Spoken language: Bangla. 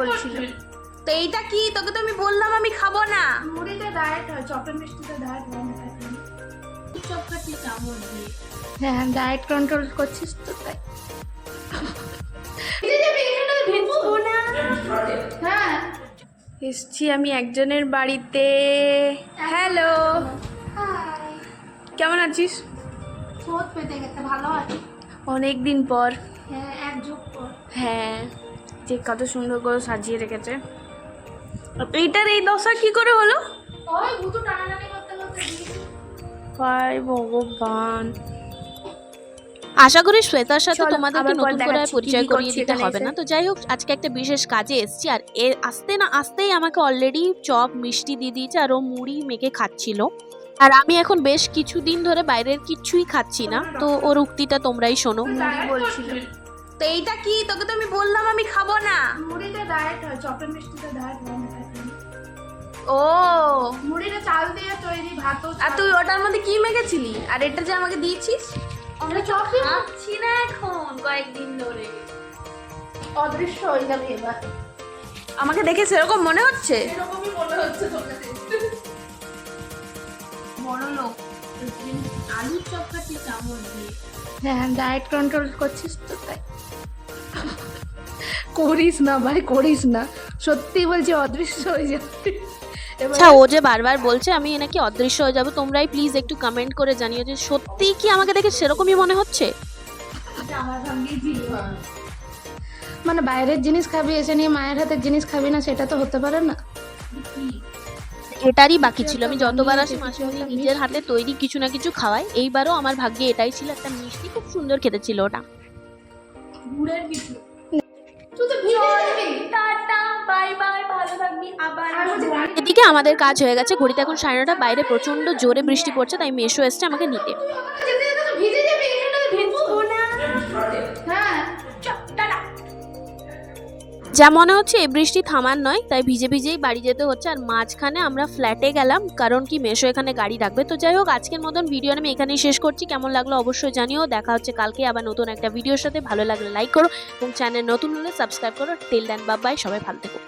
বলছিল। তো এইটা কি? তোকে তো আমি বললাম আমি খাব না। মুড়িতে ডায়েট হয় চপের মিষ্টিতে ডায়েট হয় না। চপ খাচ্ছি চামচ দিয়ে। হ্যাঁ ডায়েট কন্ট্রোল করছিস তো তাই। হ্যাঁ। এসছি আমি একজনের বাড়িতে। হ্যালো কেমন আছিস? ছোট পেতে গেছে ভালো আছে। অনেক দিন পর। হ্যাঁ এক যুগ পর। হ্যাঁ। যে কত সুন্দর করে সাজিয়ে রেখেছে। এইটার এই দশা কি করে হলো? ওই ভুতু টানাটানি করতে করতে দিয়েছি। ভগবান। আশা করি শ্বেতার সাথে তোমাদেরকে নতুন করে পরিচয় করিয়ে দিতে হবে না। তো যাই হোক আজকে একটা বিশেষ কাজে এসেছি আর এ আসতে না আসতেই আমাকে অলরেডি চপ মিষ্টি দিয়ে দিয়েছে আর ও মুড়ি মেখে খাচ্ছিল। আর আমি এখন বেশ কিছুদিন ধরে বাইরের কিচ্ছুই খাচ্ছি না তো ওর উক্তিটা তোমরাই শোনো। মুড়ি বলছিল। তো এইটা কি? তোকে তো আমি বললাম আমি খাব না। মুড়িতে ডায়েট হয় চপের মিষ্টিতে ডায়েট হয় না ও। মুড়িটা চাল দিয়ে তৈরি ভাতও আর তুই ওটার মধ্যে কি মেখেছিলি? আর এটা যে আমাকে দিয়েছিস? আমরা চপ দিয়ে খাচ্ছি না এখন কয়েকদিন ধরে। অদৃশ্য হয়ে যাবে এবার। আমাকে দেখে সেরকম মনে হচ্ছে? এরকমই মনে হচ্ছে তোকে বড় লোক আলুর চপ খাচ্ছি চামচ দিয়ে হ্যাঁ ডায়েট কন্ট্রোল করছিস তো তাই। করিস না ভাই করিস না। সত্যি বলছি অদৃশ্য হয়ে যাবে। আচ্ছা ও যে বারবার বলছে আমি নাকি অদৃশ্য হয়ে যাব। তোমরাই প্লিজ একটু কমেন্ট করে জানিও যে সত্যি কি আমাকে দেখে সেরকমই মনে হচ্ছে? মানে বাইরের জিনিস খাবি এসে নিয়ে মায়ের হাতের জিনিস খাবি না সেটা তো হতে পারে না। এটারই বাকি ছিল। আমি যতবার আসি মাঝে নিজের হাতে তৈরি কিছু না কিছু খাওয়াই এইবারও আমার ভাগ্যে এটাই ছিল একটা মিষ্টি খুব সুন্দর খেতে ছিল ওটা। গুড়ের কিছু। তুই তো ভিজে যাবি। টাটা বাই বাই ভালো থাকবি আবার আর বলছি গাড়ি এদিকে আমাদের কাজ হয়ে গেছে ঘড়িতে এখন সাড়ে নটা বাইরে প্রচণ্ড জোরে বৃষ্টি পড়ছে তাই মেশো এসছে আমাকে নিতে। যেতে যেতে তো ভিজে যাবি ভিজবো না। হ্যাঁ? যা মনে হচ্ছে এই বৃষ্টি থামার নয়, তাই ভিজে ভিজেই বাড়ি যেতে হচ্ছে। আর মাঝখানে আমরা ফ্ল্যাটে গেলাম, কারণ কি মেশো এখানে গাড়ি রাখবে। তো যাই হোক, আজকের মতন ভিডিও আমি এখানেই শেষ করছি। কেমন লাগল অবশ্যই জানিও। দেখা হচ্ছে কালকে আবার নতুন একটা ভিডিওর সাথে। ভালো লাগলে লাইক করো এবং চ্যানেল নতুন হলে সাবস্ক্রাইব করো। টেল দেন বাবাই সবাই ভালো থেকো।